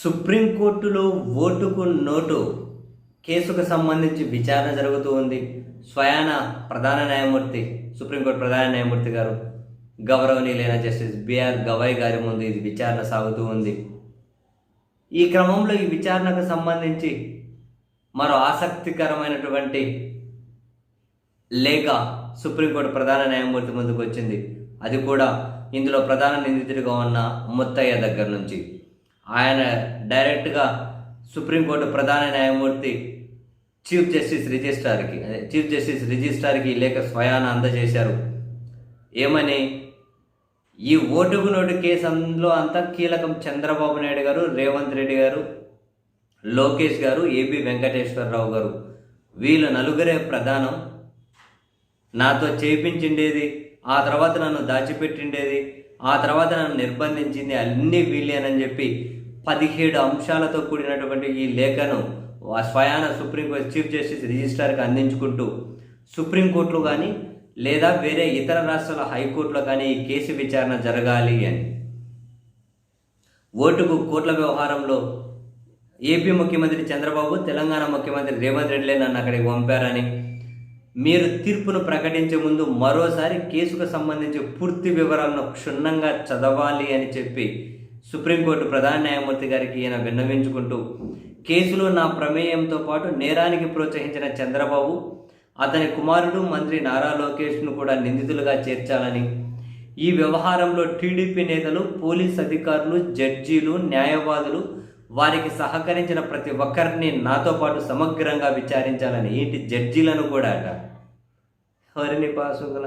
సుప్రీంకోర్టులో ఓటుకు నోటు కేసుకు సంబంధించి విచారణ జరుగుతూ ఉంది. స్వయాన ప్రధాన న్యాయమూర్తి సుప్రీంకోర్టు ప్రధాన న్యాయమూర్తి గారు గౌరవనీయులైన జస్టిస్ బిఆర్ గవాయ్ గారి ముందు ఇది విచారణ సాగుతూ ఉంది. ఈ క్రమంలో ఈ విచారణకు సంబంధించి మరో ఆసక్తికరమైనటువంటి లేఖ సుప్రీంకోర్టు ప్రధాన న్యాయమూర్తి ముందుకు వచ్చింది. అది కూడా ఇందులో ప్రధాన నిందితుడిగా ఉన్న ముత్తయ్య దగ్గర నుంచి. ఆయన డైరెక్ట్గా సుప్రీంకోర్టు ప్రధాన న్యాయమూర్తి చీఫ్ జస్టిస్ రిజిస్ట్రార్కి చీఫ్ జస్టిస్ రిజిస్ట్రార్కి లేఖ స్వయాన అందజేశారు. ఏమని? ఈ ఓటుకు నోటు కేసు అందులో అంతా కీలకం చంద్రబాబు నాయుడు గారు రేవంత్ రెడ్డి గారు లోకేష్ గారు ఏపీ వెంకటేశ్వరరావు గారు. వీళ్ళు నలుగురే ప్రధానం. నాతో చేయించిండేది ఆ తర్వాత నన్ను దాచిపెట్టిండేది ఆ తర్వాత నన్ను నిర్బంధించింది అన్నీ వీళ్ళేనని చెప్పి పదిహేడు అంశాలతో కూడినటువంటి ఈ లేఖను స్వయాన సుప్రీంకోర్టు చీఫ్ జస్టిస్ రిజిస్ట్రార్కి అందించుకుంటూ సుప్రీంకోర్టులో కానీ లేదా వేరే ఇతర రాష్ట్రాల హైకోర్టులో కానీ ఈ కేసు విచారణ జరగాలి అని. ఓటుకు కోట్ల వ్యవహారంలో ఏపీ ముఖ్యమంత్రి చంద్రబాబు తెలంగాణ ముఖ్యమంత్రి రేవంత్ రెడ్డిలే నన్ను అక్కడికి పంపారని. మీరు తీర్పును ప్రకటించే ముందు మరోసారి కేసుకు సంబంధించి పూర్తి వివరాలను క్షుణ్ణంగా చదవాలి అని చెప్పి సుప్రీంకోర్టు ప్రధాన న్యాయమూర్తి గారికి ఈయన విన్నవించుకుంటూ కేసులో నా ప్రమేయంతో పాటు నేరానికి ప్రోత్సహించిన చంద్రబాబు అతని కుమారుడు మంత్రి నారా లోకేష్ను కూడా నిందితులుగా చేర్చాలని ఈ వ్యవహారంలో టీడీపీ నేతలు పోలీస్ అధికారులు జడ్జీలు న్యాయవాదులు వారికి సహకరించిన ప్రతి ఒక్కరిని నాతో పాటు సమగ్రంగా విచారించాలని ఏంటి జడ్జీలను కూడా అట హరిని పాసుగల?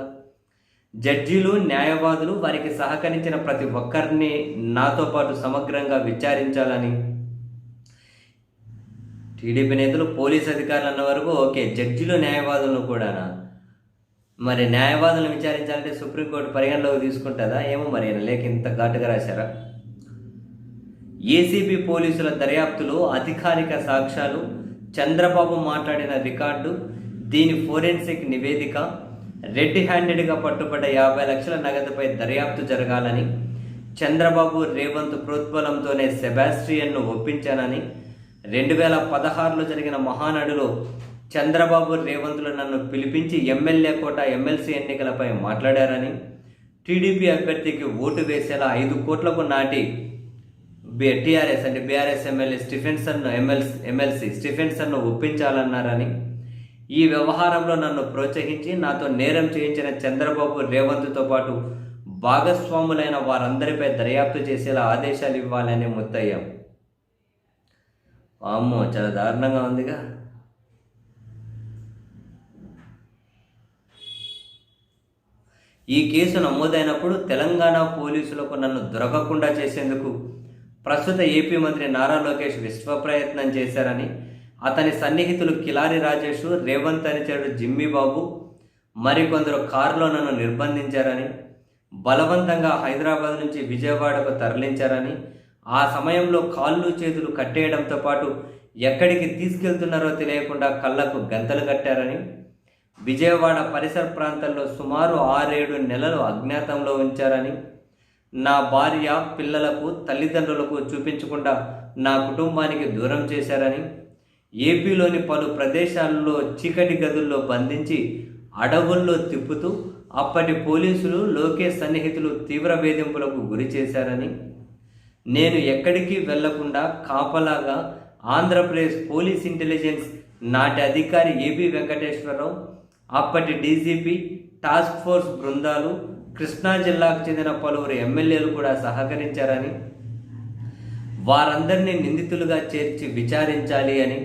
జడ్జీలు న్యాయవాదులు వారికి సహకరించిన ప్రతి ఒక్కరిని నాతో పాటు సమగ్రంగా విచారించాలని టీడీపీ నేతలు పోలీస్ అధికారులు అన్న వరకు ఓకే జడ్జిలు న్యాయవాదులను కూడానా? మరి న్యాయవాదులను విచారించాలంటే సుప్రీంకోర్టు పరిగణలోకి తీసుకుంటుందా? ఏమో మరి లేక ఇంత ఘాటుగా రాశారా? ఏసీబీ పోలీసుల దర్యాప్తులో అధికారిక సాక్ష్యాలు చంద్రబాబు మాట్లాడిన రికార్డు దీని ఫోరెన్సిక్ నివేదిక రెడ్ హ్యాండెడ్గా పట్టుబడ్డ యాభై లక్షల నగదుపై దర్యాప్తు జరగాలని చంద్రబాబు రేవంత్ ప్రోత్బలంతోనే సెబాస్ట్రియన్ను ఒప్పించానని రెండు వేల పదహారులో జరిగిన మహానడులో చంద్రబాబు రేవంత్లు నన్ను పిలిపించి ఎమ్మెల్యే కోట ఎమ్మెల్సీ ఎన్నికలపై మాట్లాడారని టీడీపీ అభ్యర్థికి ఓటు వేసేలా ఐదు కోట్లకు నాటి టీఆర్ఎస్ అంటే BRS MLA Stephenson MLC MLC స్టిఫెన్సన్ను ఒప్పించాలన్నారని ఈ వ్యవహారంలో నన్ను ప్రోత్సహించి నాతో నేరం చేయించిన చంద్రబాబు రేవంత్తో పాటు భాగస్వాములైన వారందరిపై దర్యాప్తు చేసేలా ఆదేశాలు ఇవ్వాలని ముత్తయ్యాం. అమ్మో చాలా దారుణంగా ఉందిగా. ఈ కేసు నమోదైనప్పుడు తెలంగాణ పోలీసులకు నన్ను దొరకకుండా చేసేందుకు ప్రస్తుత ఏపీ మంత్రి నారా లోకేష్ విశ్వ ప్రయత్నం చేశారని అతని సన్నిహితులు కిలారి రాజేష్ రేవంత్ అనిచాడు జిమ్మి బాబు మరికొందరు కారులో నన్ను నిర్బంధించారని బలవంతంగా హైదరాబాద్ నుంచి విజయవాడకు తరలించారని ఆ సమయంలో కాళ్ళు చేతులు కట్టేయడంతో పాటు ఎక్కడికి తీసుకెళ్తున్నారో తెలియకుండా కళ్ళకు గంతలు కట్టారని విజయవాడ పరిసర ప్రాంతాల్లో సుమారు ఆరేడు నెలలు అజ్ఞాతంలో ఉంచారని నా భార్య పిల్లలకు తల్లిదండ్రులకు చూపించకుండా నా కుటుంబానికి దూరం చేశారని ఏపీలోని పలు ప్రదేశాల్లో చీకటి గదుల్లో బంధించి అడవుల్లో తిప్పుతూ అప్పటి పోలీసులు లోకేష్ సన్నిహితులు తీవ్ర వేధింపులకు గురి చేశారని నేను ఎక్కడికి వెళ్ళకుండా కాపలాగా ఆంధ్రప్రదేశ్ పోలీస్ ఇంటెలిజెన్స్ నాటి అధికారి ఏపీ వెంకటేశ్వరరావు అప్పటి డీజీపీ టాస్క్ ఫోర్స్ బృందాలు కృష్ణా జిల్లాకు చెందిన పలువురు ఎమ్మెల్యేలు కూడా సహకరించారని వారందరినీ నిందితులుగా చేర్చి విచారించాలి అని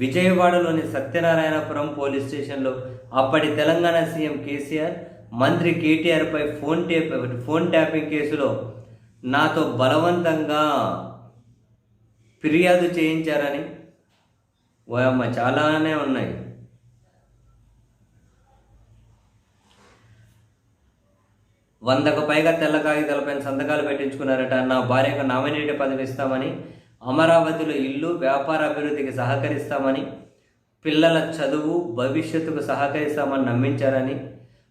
విజయవాడలోని సత్యనారాయణపురం పోలీస్ స్టేషన్లో అప్పటి తెలంగాణ సీఎం కేసీఆర్ మంత్రి కేటీఆర్పై ఫోన్ ట్యాప్ ఫోన్ ట్యాపింగ్ కేసులో నాతో బలవంతంగా ఫిర్యాదు చేయించారని ఓయమ్మ చాలానే ఉన్నాయి. వందకు పైగా తెల్ల కాగితాలపైన సంతకాలు పెట్టించుకున్నారట. నా భార్యకు నామినేట్ పదవి ఇస్తామని అమరావతిలో ఇల్లు వ్యాపార అభివృద్ధికి సహకరిస్తామని పిల్లల చదువు భవిష్యత్తుకు సహకరిస్తామని నమ్మించారని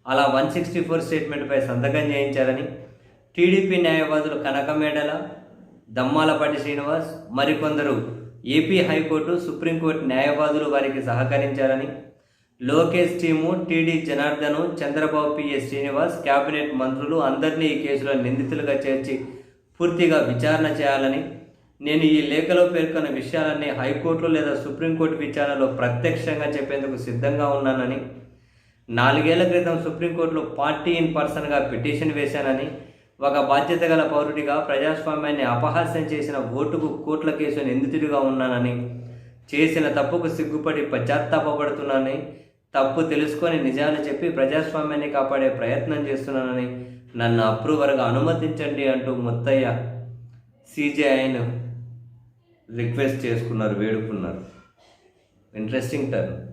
అలా వన్ సిక్స్టీ ఫోర్ స్టేట్మెంట్పై సంతకం చేయించారని టీడీపీ న్యాయవాదులు కనకమేడల దమ్మాలపాటి శ్రీనివాస్ మరికొందరు ఏపీ హైకోర్టు సుప్రీంకోర్టు న్యాయవాదులు వారికి సహకరించారని Lokesh team TD Janardhan Chandrababu PS Srinivas cabinet మంత్రులు అందరినీ ఈ కేసులో నిందితులుగా చేర్చి పూర్తిగా విచారణ చేయాలని నేను ఈ లేఖలో పేర్కొన్న విషయాలన్నీ హైకోర్టులో లేదా సుప్రీంకోర్టు విచారణలో ప్రత్యక్షంగా చెప్పేందుకు సిద్ధంగా ఉన్నానని నాలుగేళ్ళ క్రితం సుప్రీంకోర్టులో పార్టీ ఇన్ పర్సన్గా పిటిషన్ వేశానని ఒక బాధ్యత గల పౌరుడిగా ప్రజాస్వామ్యాన్ని అపహాస్యం చేసిన ఓటుకు కోట్ల కేసు నిందితుడిగా ఉన్నానని చేసిన తప్పుకు సిగ్గుపడి పశ్చాత్తాపడుతున్నానని తప్పు తెలుసుకొని నిజాలు చెప్పి ప్రజాస్వామ్యాన్ని కాపాడే ప్రయత్నం చేస్తున్నానని నన్ను అప్రూవర్గా అనుమతించండి అంటూ ముత్తయ్య సిజేఐను రిక్వెస్ట్ చేసుకున్నారు వేడుకున్నారు. Interesting turn